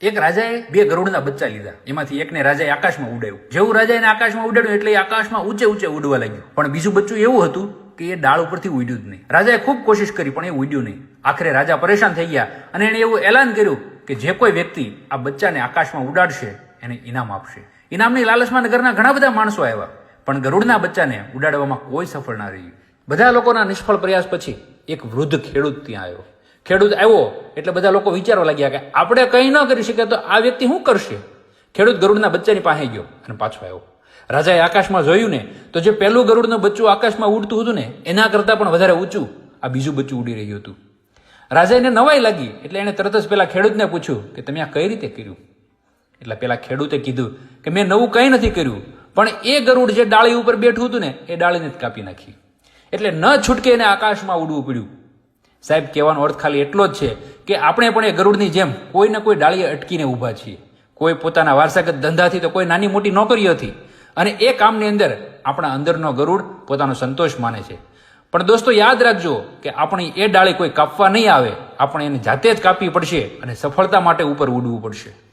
એક રાજાએ બે ગરુડના બચ્ચા લીધા. એમાંથી એકને રાજાએ આકાશમાં ઉડાવ્યું. જેવું રાજાએ આકાશમાં ઉડાડ્યું એટલે આકાશમાં ઊંચે ઊંચે ઉડવા લાગ્યું. પણ બીજું બચ્ચું એવું હતું કે એ ડાળ ઉપરથી ઉડ્યું જ નહીં. રાજાએ ખૂબ કોશિશ કરી, પણ એ ઉડ્યું નહીં. આખરે રાજા પરેશાન થઈ ગયા અને એણે એવું એલાન કર્યું કે જે કોઈ વ્યક્તિ આ બચ્ચાને આકાશમાં ઉડાડશે, એને ઇનામ આપશે. ઇનામની લાલચમાં નગરના ઘણા બધા માણસો આવ્યા, પણ ગરુડના બચ્ચાને ઉડાડવામાં કોઈ સફળ ના રહ્યું. બધા લોકોના નિષ્ફળ પ્રયાસ પછી એક વૃદ્ધ ખેડૂત ત્યાં આવ્યો. ખેડૂત આવ્યો એટલે બધા લોકો વિચારવા લાગ્યા કે આપણે કંઈ ન કરી શકીએ તો આ વ્યક્તિ શું કરશે? ખેડૂત ગરુડના બચ્ચાની પાસે ગયો અને પાછો આવ્યો. રાજાએ આકાશમાં જોયું ને, તો જે પહેલું ગરુડનું બચ્ચું આકાશમાં ઉડતું હતું ને, એના કરતાં પણ વધારે ઊંચું, આ બીજું બચ્ચું ઉડી રહ્યું હતું. રાજાને નવાઈ લાગી, એટલે એણે તરત જ પેલા ખેડૂતને પૂછ્યું કે તમે આ કઈ રીતે કર્યું? એટલે પેલા ખેડૂતે કીધું કે મેં નવું કંઈ નથી કર્યું, પણ એ ગરુડ જે ડાળી ઉપર બેઠું હતું ને, એ ડાળીને જ કાપી નાખી. એટલે ન છૂટકે એને આકાશમાં ઉડવું પડ્યું. સાહેબ, કહેવાનો અર્થ ખાલી એટલો જ છે કે આપણે પણ એ ગરુડની જેમ કોઈ ને કોઈ ડાળીએ અટકીને ઊભા છીએ. કોઈ પોતાના વારસાગત ધંધાથી તો કોઈ નાની મોટી નોકરીઓથી અને એ કામની અંદર આપણા અંદરનો ગરુડ પોતાનો સંતોષ માને છે. પણ દોસ્તો, યાદ રાખજો કે આપણી એ ડાળી કોઈ કાપવા નહીં આવે. આપણે એને જાતે જ કાપવી પડશે અને સફળતા માટે ઉપર ઉડવું પડશે.